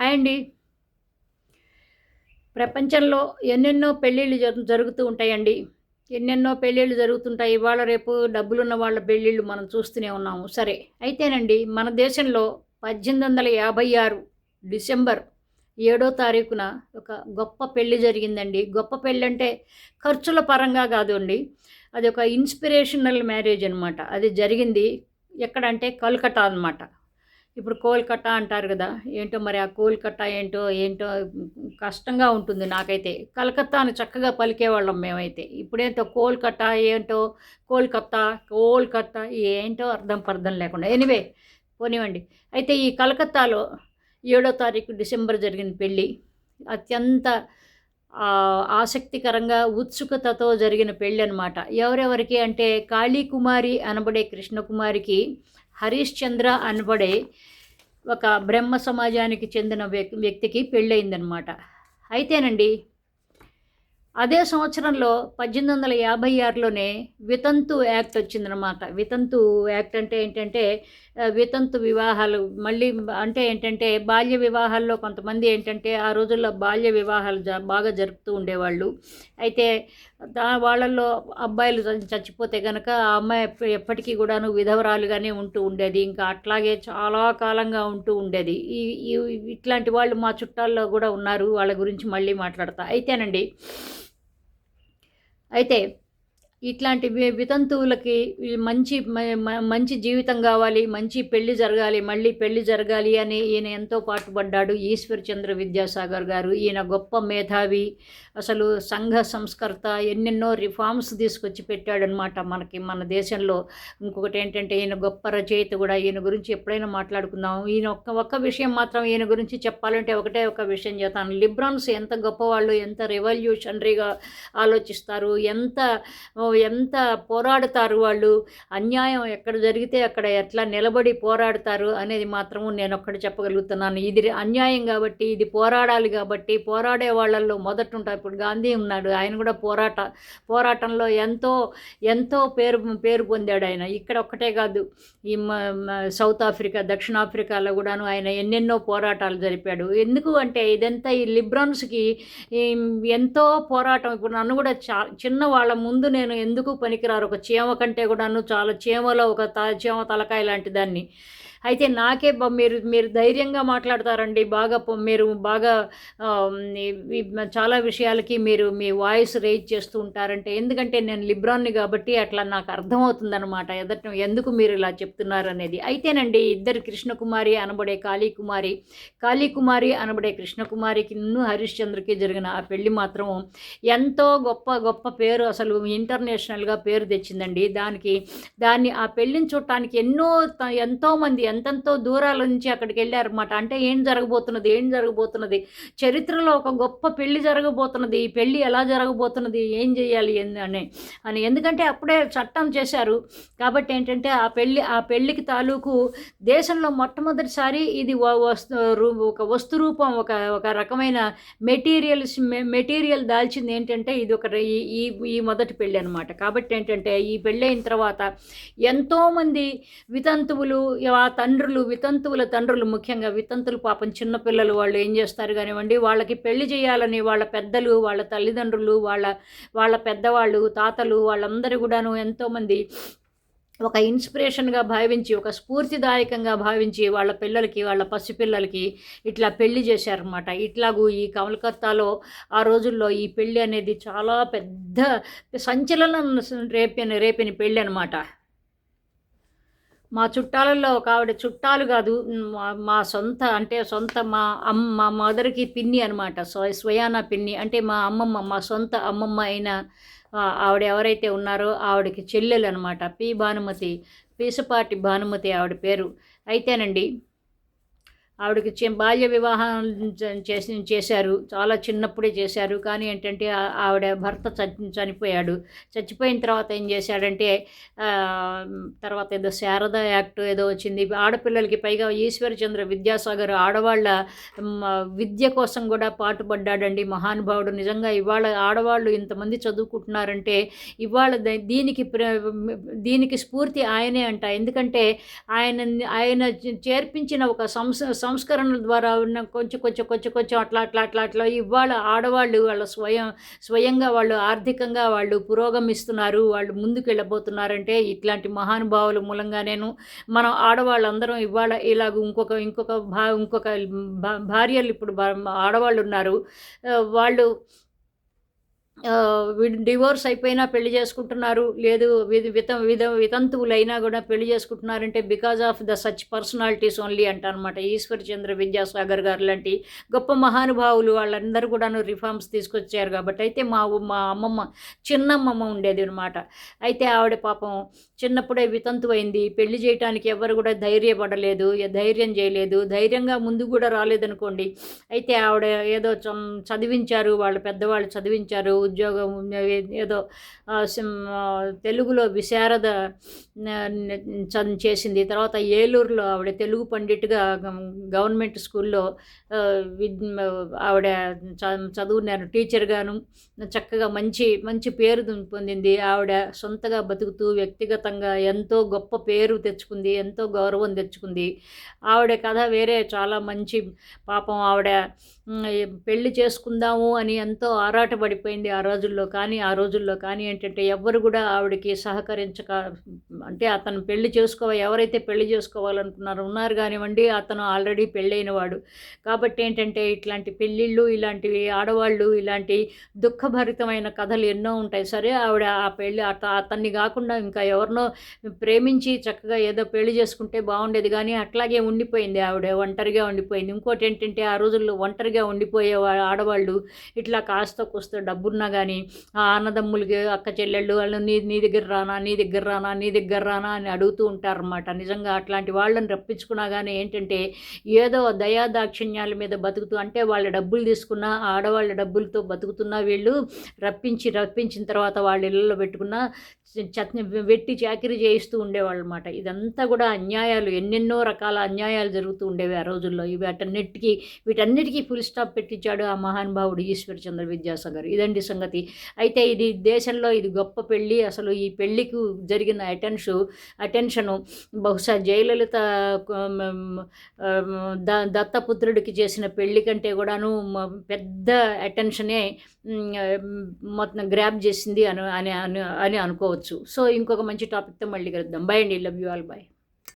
Hi అండి. ప్రపంచంలో ఎన్నెన్నో పెళ్ళిళ్ళు జరు జరుగుతూ ఉంటాయండి. ఎన్నెన్నో పెళ్ళిళ్ళు జరుగుతుంటాయి. ఇవాళ రేపు డబ్బులున్న వాళ్ళ పెళ్ళిళ్ళు మనం చూస్తూనే ఉన్నాము. సరే అయితేనండి మన దేశంలో పద్దెనిమిది వందల యాభై ఆరు డిసెంబర్ ఏడో తారీఖున ఒక గొప్ప పెళ్ళి జరిగిందండి. గొప్ప పెళ్ళి అంటే ఖర్చుల పరంగా కాదు అండి. అది ఒక ఇన్స్పిరేషనల్ మ్యారేజ్ అనమాట అది జరిగింది ఎక్కడంటే కల్కటా అనమాట ఇప్పుడు కోల్కట్టా అంటారు కదా ఏంటో మరి ఆ కోల్కట్టా ఏంటో ఏంటో కష్టంగా ఉంటుంది నాకైతే. కలకత్తాను చక్కగా పలికేవాళ్ళం మేమైతే. ఇప్పుడేంటో కోల్కట్టా ఏంటో కోల్కత్తా కోల్కత్తా ఏంటో అర్థం పర్థం లేకుండా. ఎనివే పోనివ్వండి. అయితే ఈ కలకత్తాలో ఏడో తారీఖు డిసెంబర్ జరిగిన పెళ్ళి అత్యంత ఆసక్తికరంగా ఉత్సుకతతో జరిగిన పెళ్ళి అనమాట ఎవరెవరికి అంటే కాళీకుమారి అనబడే కృష్ణకుమారికి హరీష్ చంద్ర అనబడే ఒక బ్రహ్మ సమాజానికి చెందిన వ్యక్తికి పెళ్ళయిందనమాట. అయితేనండి అదే సంవత్సరంలో పద్దెనిమిది వందల యాభై ఆరులోనే వితంతు యాక్ట్ వచ్చిందనమాట వితంతు యాక్ట్ అంటే ఏంటంటే వితంతు వివాహాలు. మళ్ళీ అంటే ఏంటంటే బాల్య వివాహాల్లో కొంతమంది ఏంటంటే ఆ రోజుల్లో బాల్య వివాహాలు జ బాగా జరుపుతూ ఉండేవాళ్ళు. అయితే దా వాళ్ళల్లో అబ్బాయిలు చచ్చిపోతే కనుక ఆ అమ్మాయి ఎప్పటికీ కూడాను విధవరాలుగానే ఉంటూ ఉండేది. ఇంకా అట్లాగే చాలా కాలంగా ఉంటూ ఉండేది. ఈ ఇట్లాంటి వాళ్ళు మా చుట్టాల్లో కూడా ఉన్నారు. వాళ్ళ గురించి మళ్ళీ మాట్లాడతా. అయితేనండి అయితే ఇట్లాంటి వితంతువులకి మంచి మంచి జీవితం కావాలి మంచి పెళ్ళి జరగాలి మళ్ళీ పెళ్ళి జరగాలి అని ఈయన ఎంతో పాటుపడ్డాడు ఈశ్వరచంద్ర విద్యాసాగర్ గారు. ఈయన గొప్ప మేధావి అసలు సంఘ సంస్కర్త ఎన్నెన్నో రిఫార్మ్స్ తీసుకొచ్చి పెట్టాడనమాట మనకి మన దేశంలో. ఇంకొకటి ఏంటంటే ఈయన గొప్ప రచయిత కూడా ఈయన గురించి ఎప్పుడైనా మాట్లాడుకుందాం. ఈయన ఒక్క ఒక్క విషయం మాత్రం ఈయన గురించి చెప్పాలంటే ఒకటే ఒక విషయం చేస్తాను లిబ్రాన్స్ ఎంత గొప్పవాళ్ళు ఎంత రెవల్యూషనరీగా ఆలోచిస్తారు ఎంత ఎంత పోరాడుతారు వాళ్ళు? అన్యాయం ఎక్కడ జరిగితే అక్కడ ఎట్లా నిలబడి పోరాడతారు అనేది మాత్రము నేను ఒక్కటి చెప్పగలుగుతున్నాను. ఇది అన్యాయం కాబట్టి ఇది పోరాడాలి కాబట్టి పోరాడే వాళ్ళల్లో మొదట ఉంటారు ఇప్పుడు గాంధీ ఉన్నాడు ఆయన కూడా పోరాట పోరాటంలో ఎంతో ఎంతో పేరు పేరు పొందాడు ఆయన. ఇక్కడ ఒక్కటే కాదు ఈ సౌత్ ఆఫ్రికా దక్షిణాఫ్రికాలో కూడాను ఆయన ఎన్నెన్నో పోరాటాలు జరిపాడు. ఎందుకు అంటే ఇదంతా ఈ లిబ్రాన్స్కి ఎంతో పోరాటం. ఇప్పుడు నన్ను కూడా చా చిన్న వాళ్ళ ముందు నేను ఎందుకు పనికిరారు? ఒక చీమ కంటే కూడాను చాలా చీమలో ఒక త చీమ తలకాయ లాంటి దాన్ని. అయితే నాకే మీరు మీరు ధైర్యంగా మాట్లాడతారండి. బాగా మీరు బాగా చాలా విషయాలకి మీరు మీ వాయిస్ రేజ్ చేస్తూ ఉంటారంటే ఎందుకంటే నేను లిబ్రాన్ని కాబట్టి అట్లా నాకు అర్థమవుతుందనమాట ఎదట ఎందుకు మీరు ఇలా చెప్తున్నారు అనేది అయితేనండి ఇద్దరు కృష్ణకుమారి అనబడే కాళీకుమారి కాళీకుమారి అనబడే కృష్ణకుమారికి హరిశ్చంద్రకి జరిగిన ఆ పెళ్ళి మాత్రం ఎంతో గొప్ప గొప్ప పేరు. అసలు ఇంటర్నేషనల్గా పేరు తెచ్చిందండి. దానికి దాన్ని ఆ పెళ్ళిని చూడటానికి ఎన్నో ఎంతోమంది ఎంతెంతో దూరాల నుంచి అక్కడికి వెళ్ళారన్నమాట అంటే ఏం జరగబోతున్నది? ఏం జరగబోతున్నది? చరిత్రలో ఒక గొప్ప పెళ్ళి జరగబోతున్నది. ఈ పెళ్ళి ఎలా జరగబోతున్నది? ఏం చేయాలి? అని అని. ఎందుకంటే అప్పుడే చట్టం చేశారు. కాబట్టి ఏంటంటే ఆ పెళ్ళి ఆ పెళ్ళికి తాలూకు దేశంలో మొట్టమొదటిసారి ఇది ఒక వస్తు రూపం ఒక ఒక రకమైన మెటీరియల్స్ మెటీరియల్ దాల్చింది ఏంటంటే ఇది ఒక ఈ ఈ మొదటి పెళ్ళి అనమాట కాబట్టి ఏంటంటే ఈ పెళ్ళి అయిన తర్వాత ఎంతోమంది వితంతువులు ఆ తండ్రులు వితంతువుల తండ్రులు ముఖ్యంగా. వితంతులు పాపం చిన్నపిల్లలు వాళ్ళు ఏం చేస్తారు కానివ్వండి వాళ్ళకి పెళ్ళి చేయాలని వాళ్ళ పెద్దలు వాళ్ళ తల్లిదండ్రులు వాళ్ళ వాళ్ళ పెద్దవాళ్ళు తాతలు వాళ్ళందరూ కూడాను ఎంతోమంది ఒక ఇన్స్పిరేషన్గా భావించి ఒక స్ఫూర్తిదాయకంగా భావించి వాళ్ళ పిల్లలకి వాళ్ళ పసిపిల్లలకి ఇట్లా పెళ్ళి చేశారనమాట ఇట్లాగూ ఈ కలకత్తాలో ఆ రోజుల్లో ఈ పెళ్ళి అనేది చాలా పెద్ద సంచలనం రేపిన రేపిన పెళ్ళి అనమాట మా చుట్టాలలో ఒక ఆవిడ చుట్టాలు కాదు మా సొంత అంటే సొంత మా అమ్మ మా మదర్కి పిన్ని అనమాట స్వయాన పిన్ని. అంటే మా అమ్మమ్మ మా సొంత అమ్మమ్మ అయిన ఆవిడ ఎవరైతే ఉన్నారో ఆవిడకి చెల్లెలు అనమాట పి. భానుమతి పీసపాటి భానుమతి ఆవిడ పేరు. అయితేనండి ఆవిడకి బాల్య వివాహం చేసి చేశారు. చాలా చిన్నప్పుడే చేశారు. కానీ ఏంటంటే ఆవిడ భర్త చనిపోయాడు. చచ్చిపోయిన తర్వాత ఏం చేశాడంటే తర్వాత ఏదో శారద యాక్ట్ ఏదో వచ్చింది. ఆడపిల్లలకి పైగా ఈశ్వరచంద్ర విద్యాసాగర్ ఆడవాళ్ళ విద్య కోసం కూడా పాటుపడ్డాడండి. మహానుభావుడు నిజంగా ఇవాళ ఆడవాళ్ళు ఇంతమంది చదువుకుంటున్నారంటే ఇవాళ దీనికి దీనికి స్ఫూర్తి ఆయనే అంట. ఎందుకంటే ఆయన ఆయన చేర్పించిన ఒక సంస్థ సంస్కరణల ద్వారా ఉన్న కొంచెం కొంచెం కొంచెం కొంచెం అట్లా అట్లా అట్లా అట్లా ఇవాళ ఆడవాళ్ళు వాళ్ళ స్వయం స్వయంగా వాళ్ళు ఆర్థికంగా వాళ్ళు పురోగమిస్తున్నారు వాళ్ళు ముందుకు వెళ్ళబోతున్నారంటే ఇట్లాంటి మహానుభావుల మూలంగా నేను మనం ఆడవాళ్ళందరం ఇవాళ ఇలాగ ఇంకొక ఇంకొక భా ఇంకొక భా- భార్యలు ఇప్పుడు ఆడవాళ్ళు ఉన్నారు. వాళ్ళు డివోర్స్ అయిపోయినా పెళ్ళి చేసుకుంటున్నారు. లేదు విధ- విత విధ వితంతువులైనా కూడా పెళ్ళి చేసుకుంటున్నారంటే because of the such personalities only అంటారనమాట ఈశ్వర్ చంద్ర విద్యాసాగర్ గారు లాంటి గొప్ప మహానుభావులు వాళ్ళందరూ కూడాను రిఫార్మ్స్ తీసుకొచ్చారు కాబట్టి అయితే మా మా అమ్మమ్మ చిన్నమ్మమ్మ ఉండేది అనమాట అయితే ఆవిడ పాపం చిన్నప్పుడే వితంతువైంది. అయింది పెళ్ళి చేయటానికి ఎవరు కూడా ధైర్యపడలేదు ధైర్యం చేయలేదు. ధైర్యంగా ముందు కూడా రాలేదనుకోండి. అయితే ఆవిడ ఏదో చం- చదివించారు వాళ్ళ పెద్దవాళ్ళు చదివించారు ఉద్యోగం ఏదో తెలుగులో విశారద చ- చేసింది. తర్వాత ఏలూరులో ఆవిడ తెలుగు పండిట్గా గవర్నమెంట్ స్కూల్లో విద్ ఆవిడ చ- చదువున్నారు. టీచర్గాను చక్కగా మంచి మంచి పేరు పొందింది. ఆవిడ సొంతగా బతుకుతూ వ్యక్తిగతంగా ఎంతో గొప్ప పేరు తెచ్చుకుంది ఎంతో గౌరవం తెచ్చుకుంది. ఆవిడ కథ వేరే చాలా మంచి పాపం. ఆవిడ పెళ్ళి చేసుకుందాము అని ఎంతో ఆరాటపడిపోయింది. ఆ రోజుల్లో కానీ ఆ రోజుల్లో కానీ ఏంటంటే ఎవ్వరు కూడా ఆవిడకి సహకరించక అంటే అతను పెళ్ళి చేసుకో ఎవరైతే పెళ్ళి చేసుకోవాలనుకున్నారో ఉన్నారు కానివ్వండి అతను ఆల్రెడీ పెళ్ళైన వాడు కాబట్టి ఏంటంటే ఇట్లాంటి పెళ్ళిళ్ళు ఇలాంటివి ఆడవాళ్ళు ఇలాంటి దుఃఖభరితమైన కథలు ఎన్నో ఉంటాయి. సరే ఆవిడ ఆ పెళ్ళి అత అతన్ని కాకుండా ఇంకా ఎవరినో ప్రేమించి చక్కగా ఏదో పెళ్ళి చేసుకుంటే బాగుండేది కానీ అట్లాగే ఉండిపోయింది ఆవిడ ఒంటరిగా ఉండిపోయింది. ఇంకోటి ఏంటంటే ఆ రోజుల్లో ఒంటరిగా ఉండిపోయే ఆడవాళ్ళు ఇట్లా కాస్త కూస్త డబ్బున్న కానీ ఆ అన్నదమ్ములకి అక్క చెల్లెళ్ళు వాళ్ళు నీ నీ దగ్గర రానా నీ దగ్గర రానా నీ దగ్గర రానా అని అడుగుతూ ఉంటారన్నమాట. నిజంగా అట్లాంటి వాళ్ళని రప్పించుకున్నా కానీ ఏంటంటే ఏదో దయా దాక్షిణ్యాల మీద బతుకుతూ అంటే వాళ్ళ డబ్బులు తీసుకున్న ఆడవాళ్ళ డబ్బులతో బతుకుతున్న వీళ్ళు రప్పించి రప్పించిన తర్వాత వాళ్ళ ఇళ్ళలో పెట్టుకున్న చట్ని వెట్టి చాకరీ చేయిస్తూ ఉండేవాళ్ళు అనమాట ఇదంతా కూడా అన్యాయాలు ఎన్నెన్నో రకాల అన్యాయాలు జరుగుతూ ఉండేవి ఆ రోజుల్లో. ఇవి అటన్నిటికీ వీటన్నిటికీ ఫుల్ స్టాప్ పెట్టించాడు ఆ మహానుభావుడు ఈశ్వర చంద్ర విద్యాసాగర్. ఇదండి సంగతి. అయితే ఇది దేశంలో ఇది గొప్ప పెళ్ళి. అసలు ఈ పెళ్ళికి జరిగిన అటెన్షు అటెన్షను బహుశా జయలలిత ద దత్తపుత్రుడికి చేసిన పెళ్ళి కంటే కూడాను పెద్ద అటెన్షనే మొత్తం గ్రాప్ చేసింది అని అని అని అని అనుకోవచ్చు. సో ఇంకొక మంచి టాపిక్తో మళ్ళీ కలుద్దాం. బై అండి. Love you all by